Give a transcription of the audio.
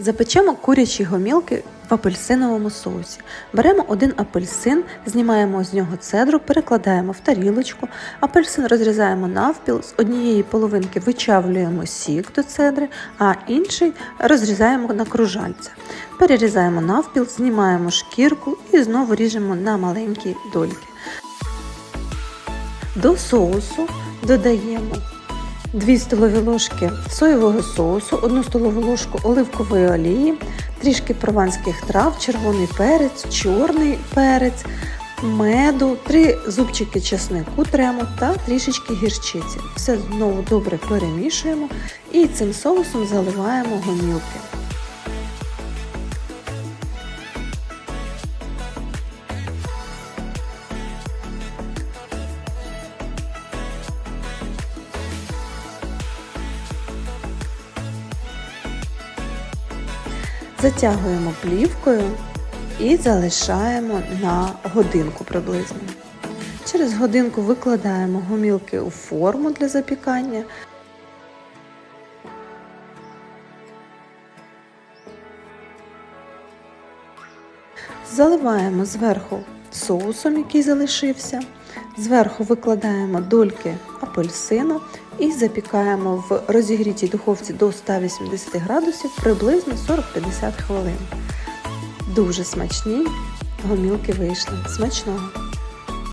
Запечемо курячі гомілки в апельсиновому соусі. Беремо один апельсин, знімаємо з нього цедру, перекладаємо в тарілочку, апельсин розрізаємо навпіл, з однієї половинки вичавлюємо сік до цедри, а інший розрізаємо на кружальця. Перерізаємо навпіл, знімаємо шкірку і знову ріжемо на маленькі дольки. До соусу додаємо 2 столові ложки соєвого соусу, 1 столову ложку оливкової олії, трішки прованських трав, червоний перець, чорний перець, меду, 3 зубчики чеснику трему та трішечки гірчиці. Все знову добре перемішуємо і цим соусом заливаємо гомілки. Затягуємо плівкою і залишаємо на годинку приблизно. Через годинку викладаємо гомілки у форму для запікання. Заливаємо зверху соусом, який залишився. Зверху викладаємо дольки апельсину і запікаємо в розігрітій духовці до 180 градусів приблизно 40-50 хвилин. Дуже смачні гомілки вийшли. Смачного!